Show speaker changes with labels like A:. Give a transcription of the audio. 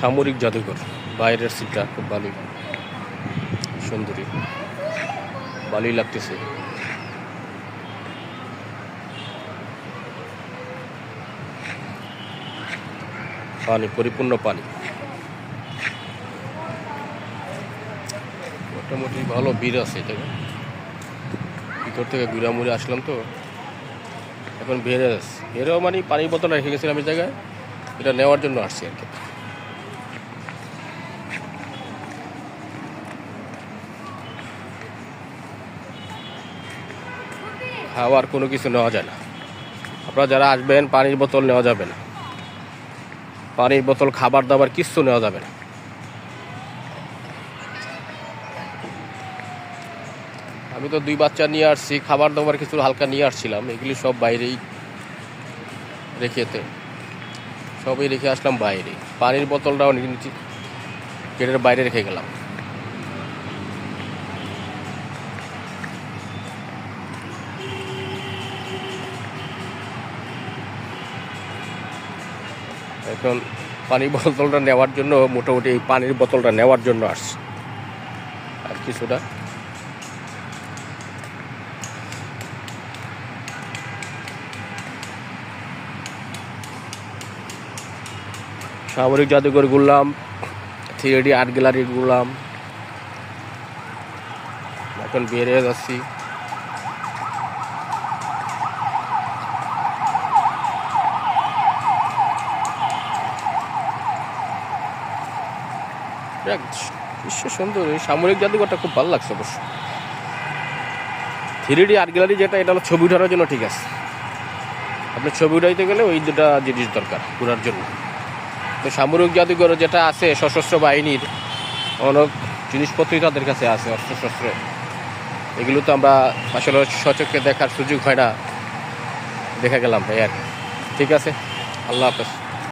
A: সামরিক জাদুঘর, বাইরের সিটটা খুব ভালোই। সুন্দরী। ভালোই লাগতেছে। পানি, পরিপূর্ণ পানি। মোটামুটি ভালো ভিড় আছে এটা ভিতর থেকে ঘুরা মুড়ে আসলাম তো। এখন আসছে বেরেও মানে পানির বোতল রেখে গেছিলাম এই জায়গায়। এটা নেওয়ার জন্য আসছি আর কি। খাওয়ার কোনো কিছু নেওয়া যায় না। আপনারা যারা আসবেন, পানির বোতল নেওয়া যাবে না। পানির বোতল, খাবার দাবার কিচ্ছু নেওয়া যাবে না। আমি তো দুই বাচ্চা নিয়ে আসছি, খাবার দাবার কিছু হালকা নিয়ে আসছিলাম, এগুলি সব বাইরেই রেখেতে সবই রেখে আসলাম বাইরে। পানির বোতলটাও গেটের বাইরে রেখে গেলাম। এখন পানির বোতলটা নেওয়ার জন্য, মোটামুটি এই পানির বোতলটা নেওয়ার জন্য আসছি। আর কিছুটা। সামরিক জাদুঘর ঘুরলাম থ্রি ডি আর্ট গ্যালারি ঘুরলাম। এখন বেরিয়ে যাচ্ছি। দৃশ্য সুন্দর। সামরিক জাদুঘরটা খুব ভালো লাগছে অবশ্য। থ্রি ডি আর্ট গ্যালারি যেটা, এটা হলো ছবি উঠানোর জন্য ঠিক আছে। আপনি ছবি উঠাইতে গেলে ওই দুটা জিনিস দরকার ঘোরার জন্য। তো সামরিক জাদুঘর যেটা আছে, সশস্ত্র বাহিনীর অনেক জিনিসপত্রই তাদের কাছে আছে, অস্ত্রশস্ত্র। এগুলো তো আমরা আসলে সচক্ষে দেখার সুযোগ হয় না। দেখা গেলাম ভাই আর। ঠিক আছে? আল্লাহ হাফেজ।